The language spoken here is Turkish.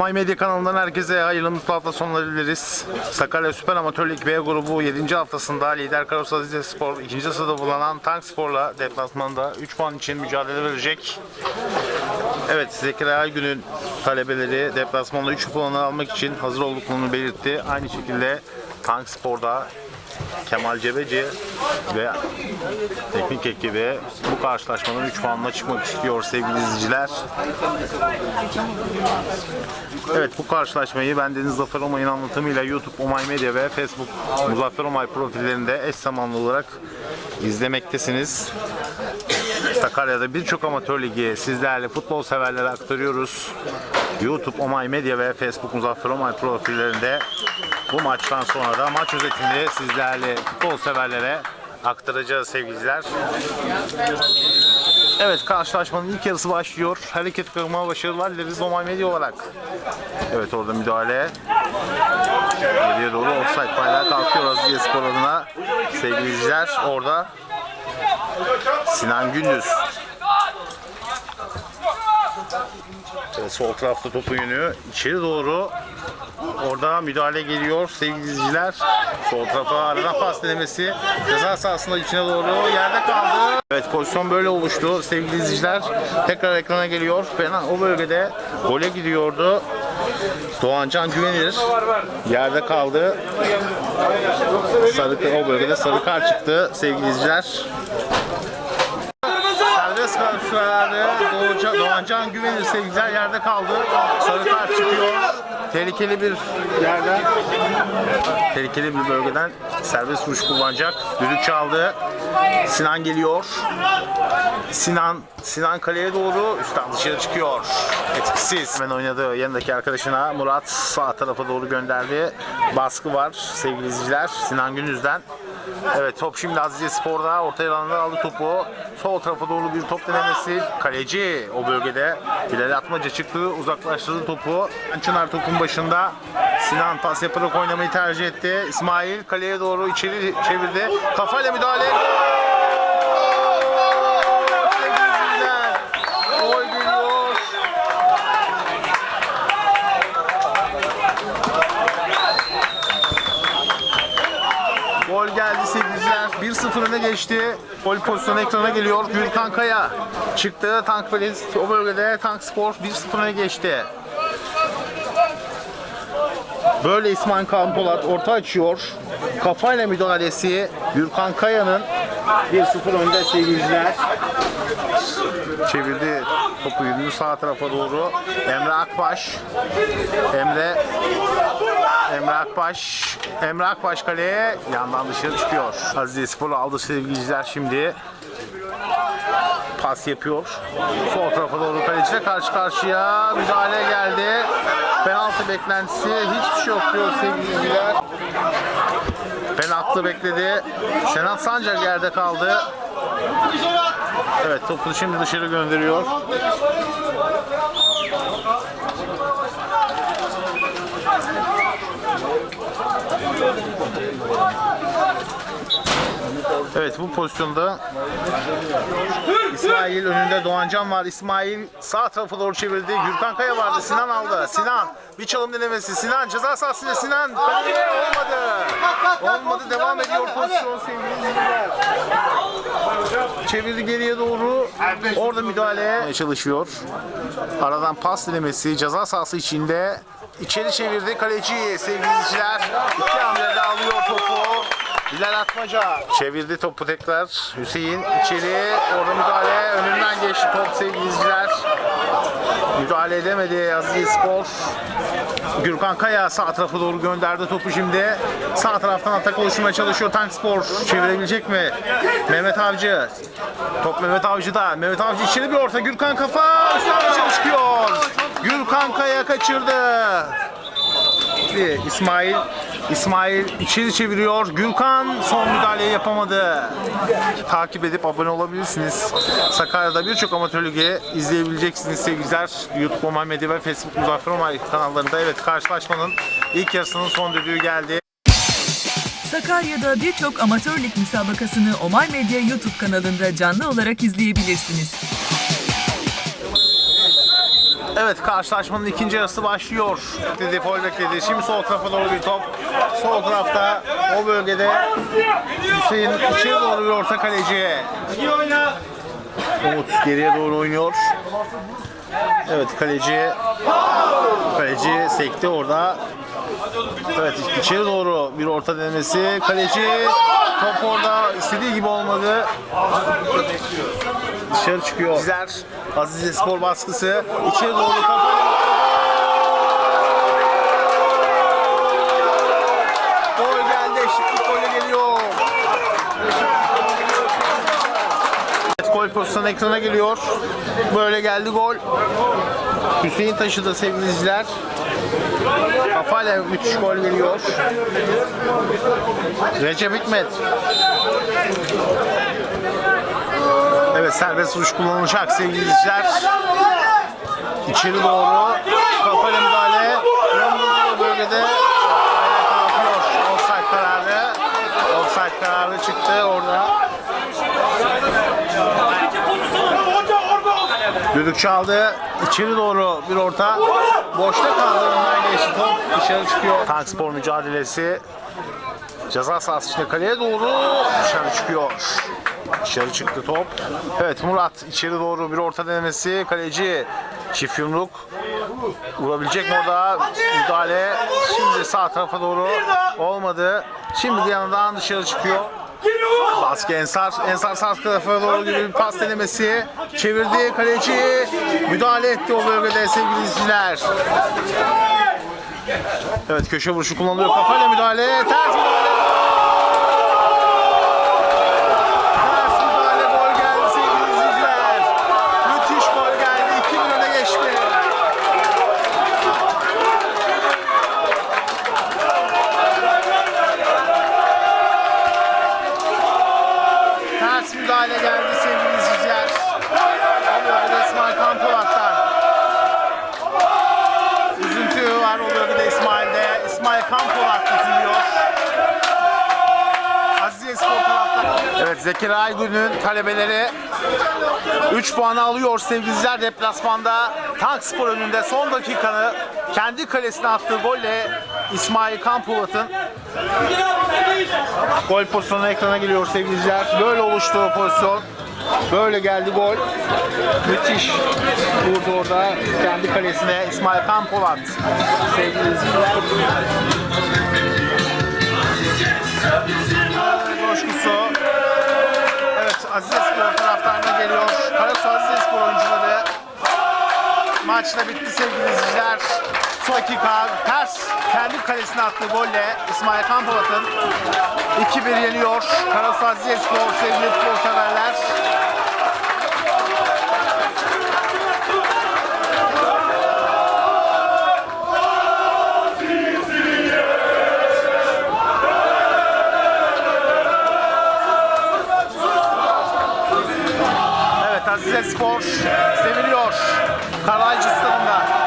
Omay Medya kanalından herkese hayırlı mutlu hafta sonları dileriz. Sakarya Süper Amatör Lig B grubu 7. haftasında lider Karos Azize Spor 2. sırada bulunan Tank Spor'la deplasmanda 3 puan için mücadele verecek. Evet Zekeriya Gün'ün talebeleri deplasmanda 3 puanı almak için hazır olduklarını belirtti. Aynı şekilde Tank Spor'da Kemal Cebeci ve teknik ekibi bu karşılaşmanın 3 puanla çıkmak istiyor sevgili izleyiciler. Evet bu karşılaşmayı ben Deniz Zafer Omay'ın anlatımıyla YouTube Omay Medya ve Facebook Muzaffer Omay profillerinde eş zamanlı olarak izlemektesiniz. Sakarya'da birçok amatör ligi sizlerle futbol severlere aktarıyoruz. YouTube Omay Medya ve Facebook Muzaffer Omay profillerinde bu maçtan sonra da maç özetini sizlerle futbol severlere aktaracağız sevgililer. Evet karşılaşmanın ilk yarısı başlıyor. Hareket kırma başarılar dileriz Omay Medya olarak. Evet orada müdahale. Geriye doğru offside bayrağı kalkıyor Aziziye Spor adına. Sevgili izleyiciler orada Sinan Gündüz. Evet, sol tarafta topu yönü içeri doğru Orada müdahale geliyor sevgili izleyiciler. Sol tarafa aradan pas denemesi. Ceza sahasında içine doğru yerde kaldı. Evet pozisyon böyle oluştu sevgili izleyiciler. Tekrar ekrana geliyor. Fena o bölgede gole gidiyordu. Doğancan Güvenir yerde kaldı. Sarı, o bölgede sarı kart çıktı sevgili izleyiciler. Serbest karşılarda Doğancan, Doğancan Güvenir sevgililer yerde kaldı. Sarı kart çıkıyor. Tehlikeli bir yerden, tehlikeli bir bölgeden serbest vuruş kullanacak. Düdük çaldı. Sinan geliyor. Sinan, Sinan kaleye doğru üstten dışarı çıkıyor. Etkisiz. Hemen oynadı yanındaki arkadaşına Murat sağ tarafa doğru gönderdi. Baskı var sevgili izleyiciler. Sinan Gündüz'den. Evet top şimdi Azize Spor'da orta alanda aldı topu. Sol tarafa doğru bir top denemesi. Kaleci o bölgede. Bilal Atmaca çıktı uzaklaştırdı topu. Çınar topun başında. Sinan pas yaparak oynamayı tercih etti. İsmail kaleye doğru içeri çevirdi. Kafayla müdahale. Gol geliyor. Gol geldi sevgiliciler. 1-0 öne geçti. Gol pozisyonu ekrana geliyor. Gürkan Kaya çıktı. Tank Polis o bölgede Tank Spor 1-0 öne geçti. Böyle İsmail Kaan Polat orta açıyor. Kafayla müdahalesi Gürkan Kaya'nın 1-0 önde sevgiliciler. Çevirdi topu yönünü sağ tarafa doğru. Emre Akbaş. Emre Emre Akbaş. Emre Akbaş kaleye yandan dışarı çıkıyor. Azize Spor aldı sevgiliciler şimdi. Pas yapıyor. Sol tarafa doğru kaleciyle karşı karşıya müdahale geldi. Penaltı beklentisi hiçbir şey yok diyor sevgiliciler. Penaltı bekledi. Senat Sancak yerde kaldı. Evet topu şimdi dışarı gönderiyor. Evet bu pozisyonda İsmail önünde Doğancan var. İsmail sağ tarafa doğru çevirdi. Gürkan Kaya vardı. Sinan aldı. Sinan bir çalım denemesi. Sinan ceza sahasında Sinan. Olmadı. Olmadı. Devam ediyor pozisyon sevgili. Çevirdi geriye doğru. Orada müdahale çalışıyor. Aradan pas denemesi ceza sahası içinde. İçeri çevirdi kaleci sevgili izleyiciler. İki hamlede alıyor topu. Bilal Atmaca çevirdi topu tekrar. Hüseyin içeri orada müdahale önünden geçti top sevgili izleyiciler. Müdahale edemedi Aziz Spor. Gürkan Kaya sağ tarafa doğru gönderdi topu şimdi. Sağ taraftan atak oluşturmaya çalışıyor Tank Spor. Çevirebilecek mi? Mehmet Avcı. Top Mehmet Avcı'da. Mehmet Avcı içeri bir orta. Gürkan kafa dışarı çıkıyor. Gürkan Kaya kaçırdı. İsmail İsmail içeri çeviriyor. Gürkan son müdahaleyi yapamadı. Takip edip abone olabilirsiniz. Sakarya'da birçok amatör ligi izleyebileceksiniz sevgililer. YouTube Omay Medya ve Facebook Muzaffer Omay kanallarında. Evet karşılaşmanın ilk yarısının son düdüğü geldi. Sakarya'da birçok amatör lig müsabakasını Omay Medya YouTube kanalında canlı olarak izleyebilirsiniz. Evet karşılaşmanın ikinci yarısı başlıyor. Dedi foul bekledi. Şimdi sol tarafa doğru bir top. Sol tarafta o bölgede Hüseyin içeri doğru bir orta kaleciye. Umut geriye doğru oynuyor. Evet kaleci kaleci sekti orada. Evet içeri doğru bir orta denemesi. Kaleci top orada istediği gibi olmadı. Dışarı çıkıyor. Sizler Azize Spor baskısı. İçeri doğru kafa. Gol geldi. Eşitlik golü geliyor. Gol pozisyonu ekrana geliyor. Böyle geldi gol. Hüseyin taşıdı sevgili izleyiciler. Kafayla müthiş gol geliyor. Recep Hikmet. Evet serbest vuruş kullanılacak sevgili izleyiciler. İçeri doğru kafayla müdahale. Yanıldığı bölgede. Offside kararı. Offside kararı çıktı orada. Düdük çaldı. İçeri doğru bir orta. Boşta kaldı. Önden geçti top. Dışarı çıkıyor. Tank spor mücadelesi. Ceza sahası içinde kaleye doğru dışarı çıkıyor. Dışarı çıktı top. Evet Murat içeri doğru bir orta denemesi. Kaleci çift yumruk. Vurabilecek mi orada? Müdahale. Şimdi sağ tarafa doğru olmadı. Şimdi bir yandan dışarı çıkıyor. Baskı Ensar, Ensar sağ tarafa doğru gibi bir pas denemesi. Çevirdi kaleci. Müdahale etti o bölgede sevgili izleyiciler. Evet köşe vuruşu kullanılıyor. Kafayla müdahale. Ters müdahale. Evet Zekeriya Aygün'ün talebeleri 3 puanı alıyor sevgili izleyiciler deplasmanda. Tank Spor önünde son dakikanı kendi kalesine attığı golle İsmail Kampolat'ın Gol pozisyonu ekrana geliyor sevgili izleyiciler. Böyle oluştu pozisyon. Böyle geldi gol. Müthiş. Vurdu orada kendi kalesine İsmail Kampolat. Sevgili izleyiciler. Spor taraftarına geliyor. Karasu Azize Spor oyuncuları. Maç da bitti sevgili izleyiciler. Son dakika ters kendi kalesine attığı golle İsmail Kampolat'ın 2-1 yeniyor. Karasu Azize Spor sevgili futbol severler. Tazize Spor seviliyor. Karaycı stadında.